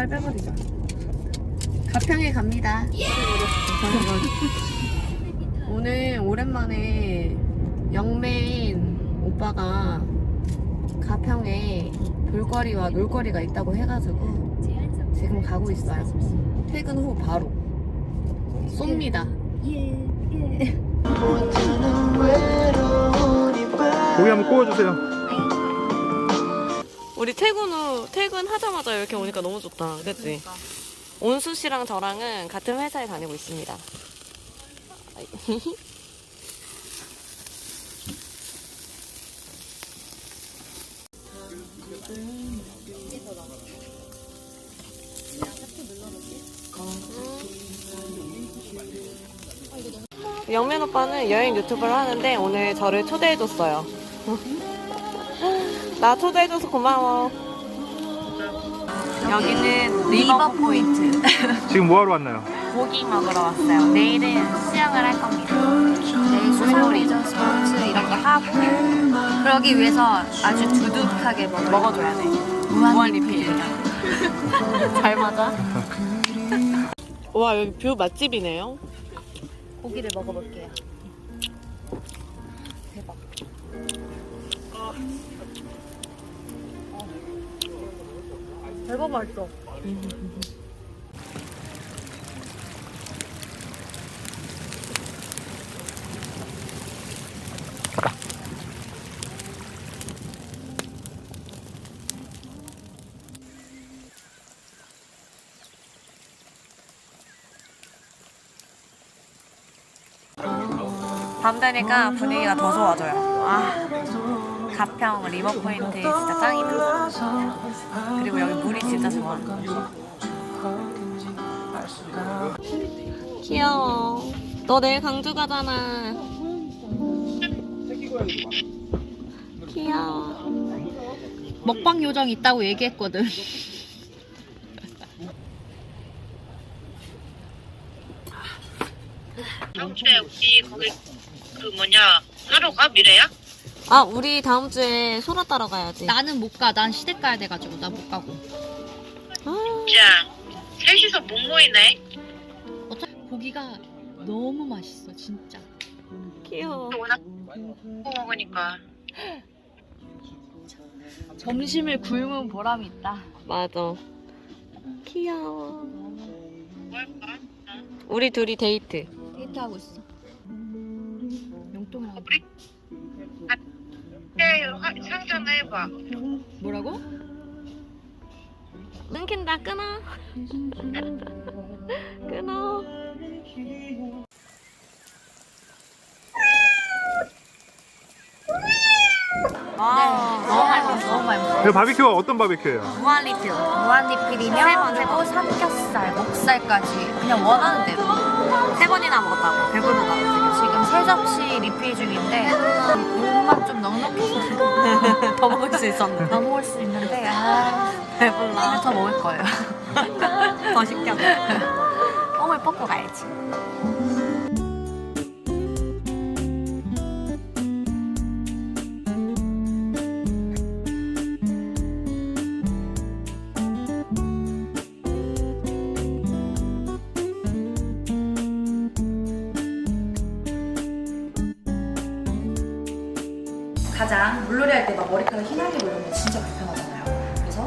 빨리 빼버리자. 가평에 갑니다. 오늘 오랜만에 영맨 오빠가 가평에 볼거리와 놀거리가 있다고 해가지고 지금 가고 있어요. 퇴근 후 바로 쏩니다. 고기 한번 구워주세요. 우리 퇴근 후 퇴근하자마자 이렇게 오니까 너무 좋다. 그치? 온수 씨랑 저랑은 같은 회사에 다니고 있습니다. 영맨 오빠는 여행 유튜브를 하는데 오늘 저를 초대해줬어요. 나 초대해줘서 고마워. 여기는 리버 포인트. 지금 뭐 하러 왔나요? 고기 먹으러 왔어요. 내일은 수영을 할 겁니다. 내일 수상 레저 스포츠 이런 거 하고 그러기 위해서 아주 두둑하게 먹어 먹어줘야 돼. 무한 리필. 잘 맞아. 와 여기 뷰 맛집이네요. 고기를 먹어볼게요. 대박 맛있어. 밤 되니까 분위기가 더 좋아져요. 아, 가평 리버포인트 진짜 짱이다. 그리고 여기 물이 진짜 좋아. 귀여워. 너 내일 강주 가잖아. 귀여워. 먹방 요정 있다고 얘기했거든. 다음 주에 우리 거기 그 뭐냐 하러 가 미래야? 아, 우리 다음 주에 소라 따러 가야지. 나는 못 가. 난 시댁 가야 돼가지고 나 못 가고. 아, 자 셋이서 못 모이네. 어차피 고기가 너무 맛있어 진짜. 귀여워. 워낙 먹으니까 점심을 굶은 보람이 있다. 맞아. 귀여워. 뭘까? 우리 둘이 데이트. 데이트하고 있어. 용돈이랑 우리 네, 화- 상상을 해봐. 뭐라고? 끊긴다, 끊어. 끊어. 와, 너무 많이. 너무 많이 먹어. 이거 바비큐 어떤 바비큐예요? 무한 리필. 무한 리필이면 그리고 삼겹살, 목살까지 그냥 원하는 대로. 세 번이나 먹었다고. 배부르다. 지금 세 접시 리필 중인데 몸만 좀 넉넉해서 더 먹을 수 있었는데. 더 먹을 수 있는데 아 배불러. 더 먹을 거예요. 더 시켜. 뽕을 뽑고 가야지. 물놀이 할 때 막 머리카락 휘날리고 이런 게 진짜 불편하잖아요. 그래서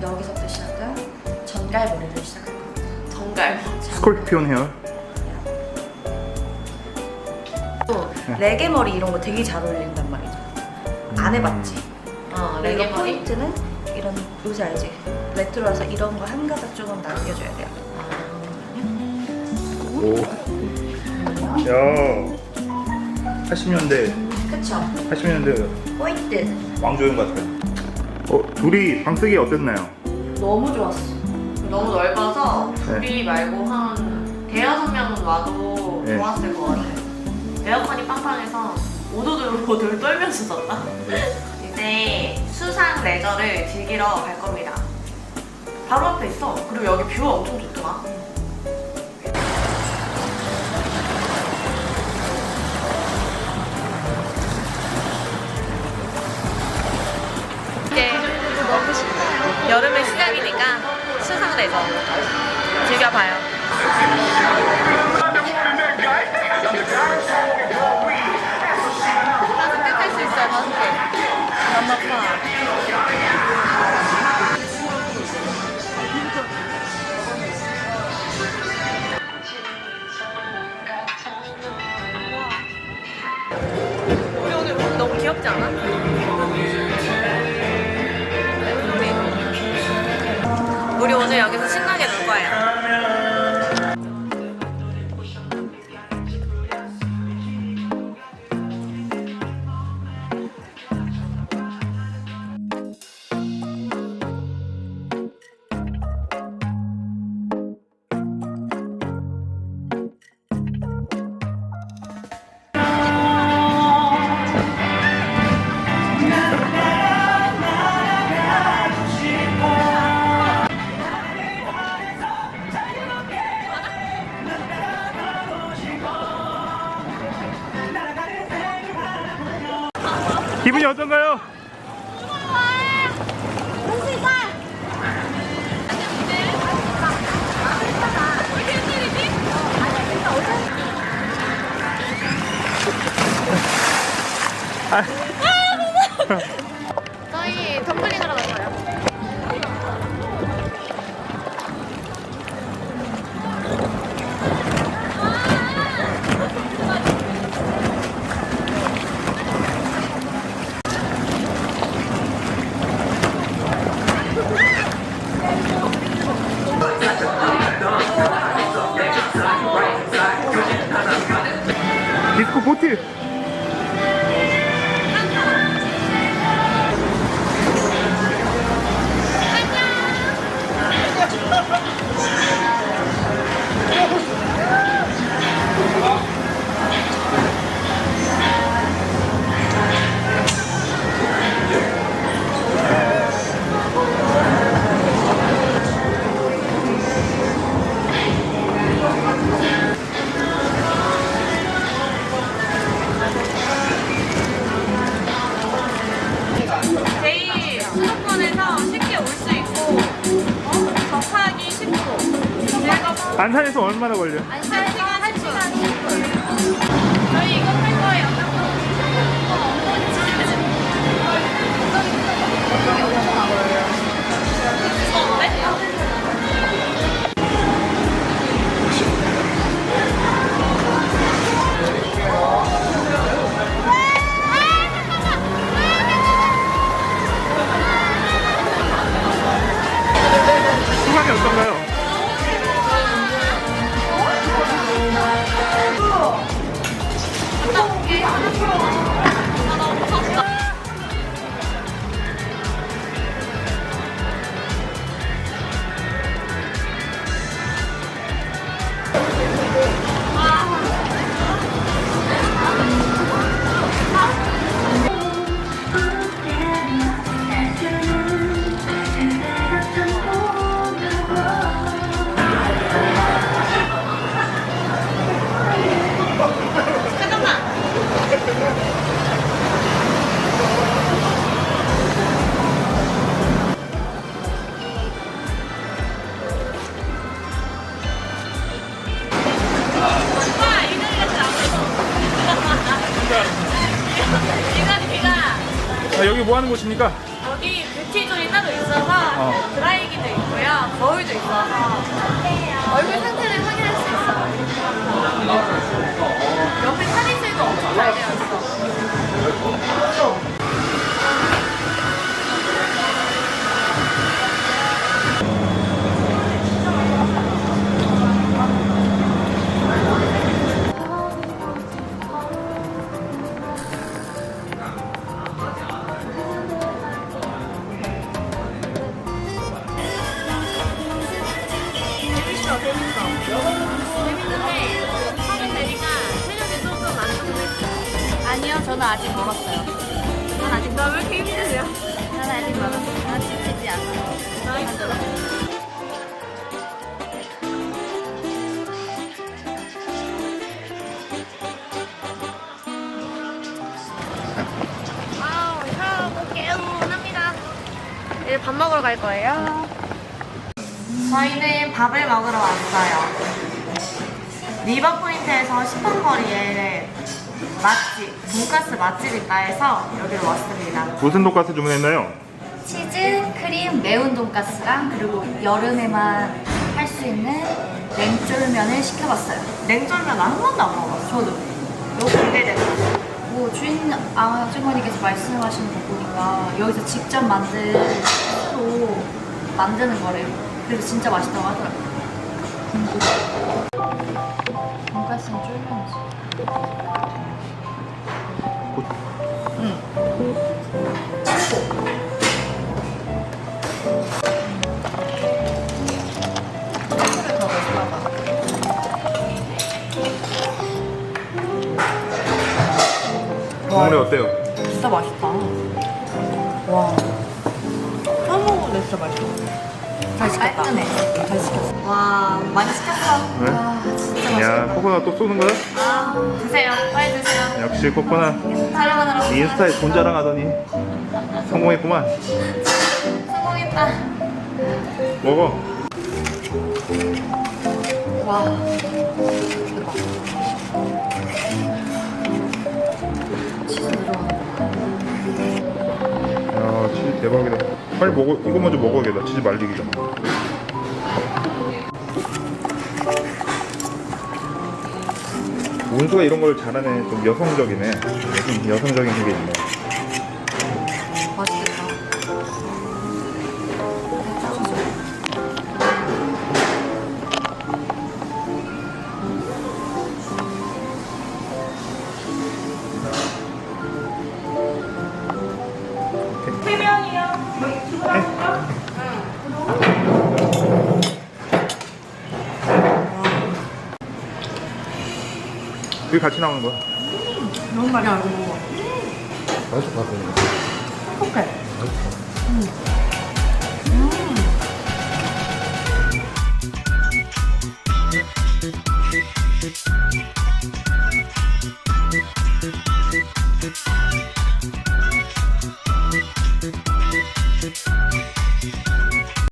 여기서부터 시작한 전갈 머리를 시작할 겁니다. 정갈. 스콜피온 헤어. 또 레게 머리 이런 거 되게 잘 어울린단 말이죠. 안 해봤지? 어, 레게 포인트는 이런 요새 알지? 레트로라서 이런 거 한 가닥 조금 남겨줘야 돼요. 오. 야. 80년대, 그쵸? 80년대 포인트 왕조연 같아요. 어, 둘이 방쓰기 어땠나요? 너무 좋았어. 너무 넓어서 네. 둘이 말고 한 대여섯 명은 와도 네. 좋았을 것 같아요. 에어컨이 빵빵해서 오도돌오돌 떨면서 잤다. 이제 수상 레저를 즐기러 갈 겁니다. 바로 앞에 있어. 그리고 여기 뷰가 엄청 좋더라. 여름의 시작이니까 수상 레저 즐겨봐요. 저희 덤블링 하러 갔어요. 디스코. 걸려? 아, 여기 뭐 하는 곳입니까? 여기 뷰티존이 따로 있어서 어. 드라이기도 있고요, 거울도 있어서 얼굴 상태를 확인할 수 있어요. 옆에 탈의실도 엄청 잘 되어 있어. 아직 멀었어요. 전 아직 나 왜 이렇게 힘드세요? 저는 아직 멀었어요. 저는 지치지 않아요. 아우, 혀고 개운합니다. 이제 밥 먹으러 갈 거예요. 저희는 밥을 먹으러 왔어요. 리버포인트에서 10분 거리에 맛집, 돈가스 맛집 있다 해서 여기로 왔습니다. 무슨 돈가스 주문했나요? 치즈, 크림, 매운 돈가스랑 그리고 여름에만 할 수 있는 냉쫄면을 시켜봤어요. 냉쫄면 한 번도 안 먹어봤어. 저도. 너무 기대된다. 뭐 주인 아주머니께서 말씀하시는 거 보니까 여기서 직접 만든 스로 만드는 거래요. 그래서 진짜 맛있다고 하더라고요. 돈가스는 쫄면이지. 국물이 어때요? 진짜 맛있다. 와. 처음 먹어보는데 진짜 맛있어. 잘 시켰다. 깔끔해. 잘 시켰어. 와, 많이 시켰어. 네? 아 진짜 야 맛있다. 코코넛 또 쏘는 거야? 아, 드세요. 빨리 드세요. 역시 코코넛 촬영하느라 인스타에 돈 자랑하더니 성공했구만 성공했다. 먹어 와. 대박이다. 빨리 먹어 이거 먼저 먹어야겠다. 치즈 말리기 전에. 운수가 이런 걸 잘하네. 좀 여성적이네. 좀 여성적인 게 있네 그게 같이 나오는 거야 너무 맛있어. 이거 먹어. 맛있어 행복해.